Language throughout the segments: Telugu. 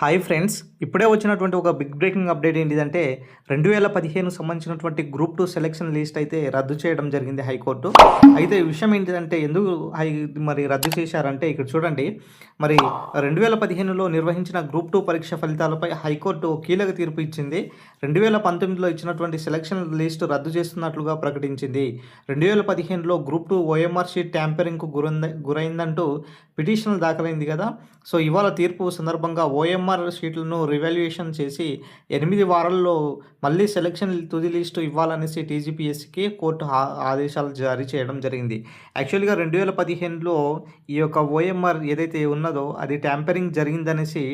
హాయ్ ఫ్రెండ్స్ ఇప్పుడే వచ్చినటువంటి ఒక బిగ్ బ్రేకింగ్ అప్డేట్ ఏంటిదంటే రెండు వేల పదిహేను సంబంధించినటువంటి గ్రూప్ టూ సెలెక్షన్ లిస్ట్ అయితే రద్దు చేయడం జరిగింది హైకోర్టు. అయితే విషయం ఏంటిదంటే ఎందుకు హై మరి రద్దు చేశారంటే ఇక్కడ చూడండి. మరి రెండు వేల పదిహేనులో నిర్వహించిన గ్రూప్ టూ పరీక్ష ఫలితాలపై హైకోర్టు కీలక తీర్పు ఇచ్చింది. రెండు వేల పంతొమ్మిదిలో ఇచ్చినటువంటి సెలక్షన్ లిస్టు రద్దు చేస్తున్నట్లుగా ప్రకటించింది. రెండు వేల పదిహేనులో గ్రూప్ టూ ఓఎంఆర్ షీట్ ట్యాంపరింగ్కు గురైంద గురైందంటూ పిటిషన్లు దాఖలైంది కదా. సో ఇవాళ తీర్పు సందర్భంగా ఐఎంఆర్ షీట్లను రివాల్యుయేషన్ చేసి ఎనిమిది వారాల్లో మళ్ళీ సెలక్షన్ తుది లిస్టు ఇవ్వాలనేసి టీజీపీఎస్సీకి కోర్టు ఆదేశాలు జారీ చేయడం జరిగింది. యాక్చువల్గా రెండు వేల పదిహేనులో ఈ యొక్క ఓఎంఆర్ ఏదైతే ఉన్నదో అది ట్యాంపరింగ్ జరిగిందనేసి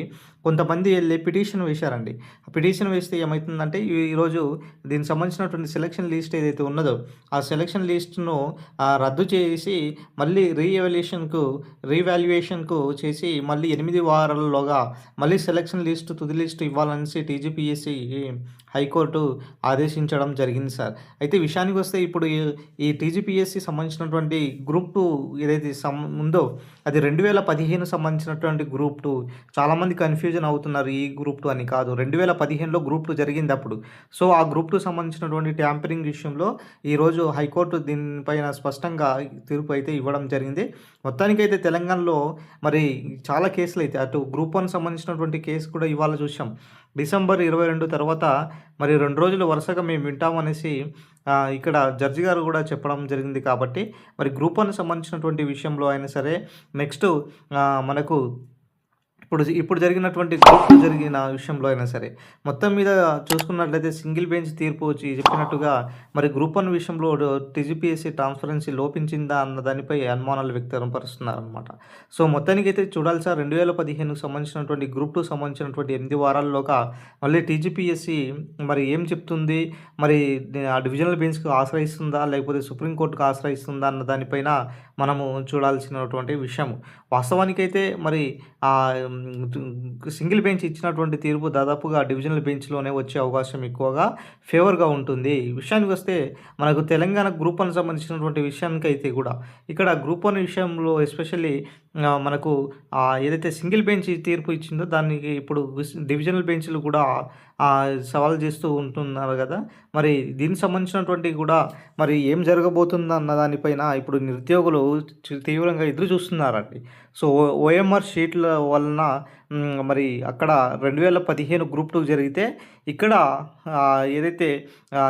కొంతమంది వెళ్ళి పిటిషన్ వేశారండి. ఆ పిటిషన్ వేస్తే ఏమవుతుందంటే ఈరోజు దీనికి సంబంధించినటువంటి సెలక్షన్ లిస్ట్ ఏదైతే ఉన్నదో ఆ సెలక్షన్ లిస్ట్ను రద్దు చేసి మళ్ళీ రీఎవల్యూషన్కు రీవాల్యుయేషన్కు చేసి మళ్ళీ ఎనిమిది వారాల్లోగా మళ్ళీ సెలక్షన్ లిస్ట్ తుది లిస్ట్ ఇవ్వాలనేసి టీజీపీఎస్సీ హైకోర్టు ఆదేశించడం జరిగింది సార్. అయితే విషయానికి వస్తే ఇప్పుడు ఈ- ఈ టీజీపీఎస్సీ సంబంధించినటువంటి గ్రూప్ టూ ఏదైతే సం ఉందో అది రెండు వేల పదిహేను సంబంధించినటువంటి గ్రూప్ టూ చాలామంది కన్ఫ్యూజన్ అవుతున్నారు ఈ గ్రూప్ టూ అని కాదు. రెండు వేల పదిహేనులో గ్రూప్ టూ జరిగింది అప్పుడు. సో ఆ గ్రూప్ టూ సంబంధించినటువంటి ట్యాంపరింగ్ విషయంలో ఈరోజు హైకోర్టు దీనిపైన స్పష్టంగా తీర్పు అయితే ఇవ్వడం జరిగింది. మొత్తానికైతే తెలంగాణలో మరి చాలా కేసులు అయితే అటు గ్రూప్ వన్ సంబంధించినటువంటి కేసు కూడా ఇవాళ చూసాం డిసెంబర్ ఇరవై రెండు తర్వాత మరి రెండు రోజులు వరుసగా మేము వింటామనేసి ఇక్కడ జడ్జి గారు కూడా చెప్పడం జరిగింది కాబట్టి మరి గ్రూప్ వన్ సంబంధించినటువంటి విషయంలో అయినా సరే నెక్స్ట్ మనకు ఇప్పుడు ఇప్పుడు జరిగినటువంటి కోర్టు జరిగిన విషయంలో అయినా సరే మొత్తం మీద చూసుకున్నట్లయితే సింగిల్ బెంచ్ తీర్పు వచ్చి చెప్పినట్టుగా మరి గ్రూప్ వన్ విషయంలో టీజీపీఎస్సీ ట్రాన్స్పరెన్సీ లోపించిందా అన్న దానిపై అనుమానాలు వ్యక్తపరుస్తున్నారనమాట సో మొత్తానికి అయితే చూడాలి సార్ రెండు వేల పదిహేనుకు సంబంధించినటువంటి గ్రూప్ టూ సంబంధించినటువంటి ఎనిమిది వారాల్లోగా మళ్ళీ టీజీపీఎస్సీ మరి ఏం చెప్తుంది? మరి ఆ డివిజనల్ బెంచ్కి ఆశ్రయిస్తుందా? లేకపోతే సుప్రీంకోర్టుకు ఆశ్రయిస్తుందా? అన్న దానిపైన మనము చూడాల్సినటువంటి విషయం వాస్తవానికైతే మరి సింగిల్ బెంచ్ ఇచ్చినటువంటి తీర్పు దాదాపుగా డివిజనల్ బెంచ్లోనే వచ్చే అవకాశం ఎక్కువగా ఫేవర్గా ఉంటుంది. ఈ విషయానికి వస్తే మనకు తెలంగాణ గ్రూప్ వన్ సంబంధించినటువంటి విషయానికి అయితే కూడా ఇక్కడ గ్రూప్ వన్ విషయంలో ఎస్పెషల్లీ మనకు ఏదైతే సింగిల్ బెంచ్ తీర్పు ఇచ్చిందో దానికి ఇప్పుడు డివిజనల్ బెంచ్లు కూడా సవాల్ చేస్తూ ఉంటున్నారు కదా. మరి దీనికి సంబంధించినటువంటి కూడా మరి ఏం జరగబోతుందో అన్న దానిపైన ఇప్పుడు నిరుద్యోగులు తీవ్రంగా ఎదురు చూస్తున్నారండి. సో ఓఎంఆర్ షీట్ల వలన మరి అక్కడ రెండు వేల పదిహేను గ్రూప్ టూ జరిగితే ఇక్కడ ఏదైతే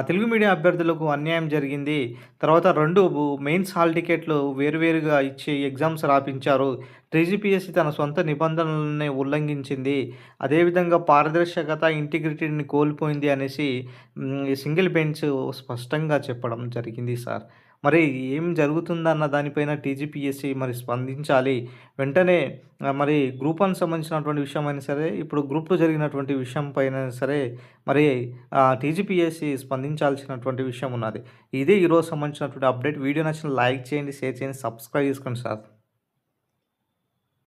తెలుగు మీడియం అభ్యర్థులకు అన్యాయం జరిగింది తర్వాత రెండు మెయిన్స్ హాల్ టికెట్లు వేరువేరుగా ఇచ్చి ఎగ్జామ్స్ రాపించారు. టీజీపీఎస్సీ తన సొంత నిబంధనలని ఉల్లంఘించింది. అదేవిధంగా పారదర్శకత ఇంటిగ్రిటీని కోల్పోయింది అనేసి సింగిల్ బెంచ్ స్పష్టంగా చెప్పడం జరిగింది సార్. మరి ఏం జరుగుతుందన్న దానిపైన టీజీపీఎస్సీ మరి స్పందించాలి. వెంటనే మరి గ్రూప్ వన్ సంబంధించినటువంటి విషయం అయినా సరే ఇప్పుడు గ్రూప్ జరిగినటువంటి విషయం పైన సరే మరి టీజీపీఎస్సీ స్పందించాల్సినటువంటి విషయం ఉన్నది. ఇదే ఈరోజు సంబంధించినటువంటి అప్డేట్. వీడియో నచ్చిన లైక్ చేయండి షేర్ చేయండి సబ్స్క్రైబ్ చేసుకోండి సార్.